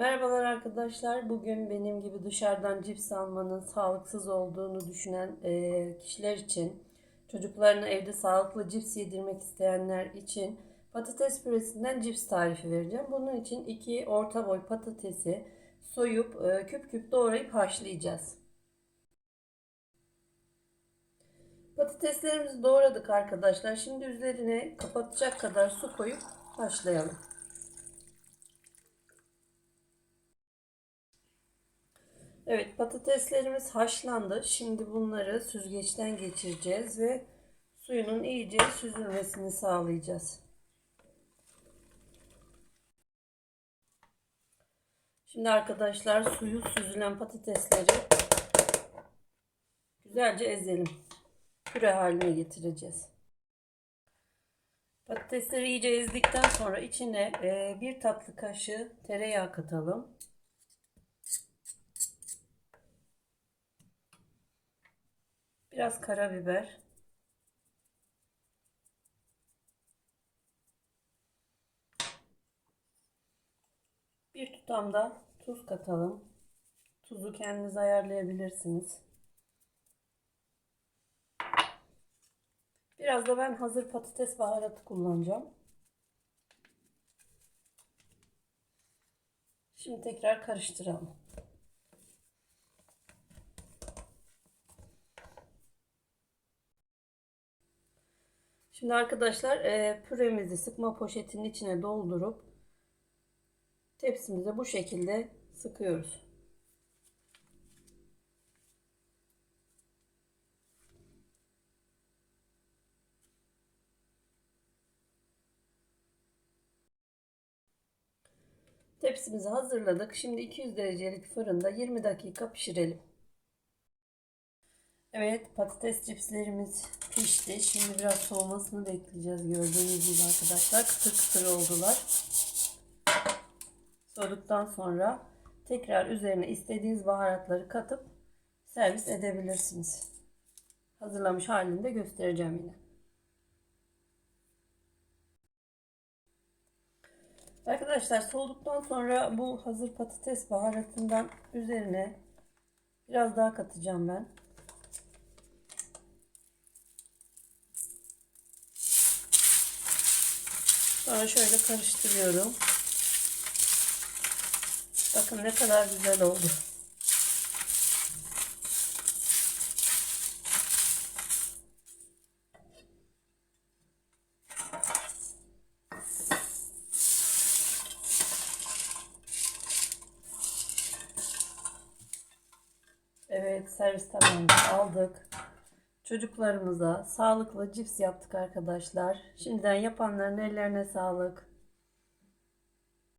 Merhabalar arkadaşlar. Bugün benim gibi dışarıdan cips almanın sağlıksız olduğunu düşünen e, kişiler için, çocuklarına evde sağlıklı cips yedirmek isteyenler için patates püresinden cips tarifi vereceğim. Bunun için iki orta boy patatesi soyup e, küp küp doğrayıp haşlayacağız. Patateslerimizi doğradık arkadaşlar. Şimdi üzerine kapatacak kadar su koyup haşlayalım. Evet patateslerimiz haşlandı. Şimdi bunları süzgeçten geçireceğiz ve suyunun iyice süzülmesini sağlayacağız. Şimdi arkadaşlar suyu süzülen patatesleri güzelce ezelim. Püre haline getireceğiz. Patatesleri iyice ezdikten sonra içine bir tatlı kaşığı tereyağı katalım. Biraz karabiber. Bir tutam da tuz katalım. Tuzu kendiniz ayarlayabilirsiniz. Biraz da ben hazır patates baharatı kullanacağım. Şimdi tekrar karıştıralım. Şimdi arkadaşlar e, püremizi sıkma poşetinin içine doldurup tepsimize bu şekilde sıkıyoruz. Tepsimizi hazırladık. Şimdi 200 derecelik fırında 20 dakika pişirelim. Evet patates cipslerimiz pişti. Şimdi biraz soğumasını bekleyeceğiz. Gördüğünüz gibi arkadaşlar kıtır kıtır oldular. Soğuduktan sonra tekrar üzerine istediğiniz baharatları katıp servis edebilirsiniz. Hazırlamış halinde göstereceğim yine. Arkadaşlar soğuduktan sonra bu hazır patates baharatından üzerine biraz daha katacağım ben. Sonra şöyle karıştırıyorum. Bakın ne kadar güzel oldu. Evet servis tamamını aldık. Çocuklarımıza sağlıklı cips yaptık arkadaşlar. Şimdiden yapanların ellerine sağlık.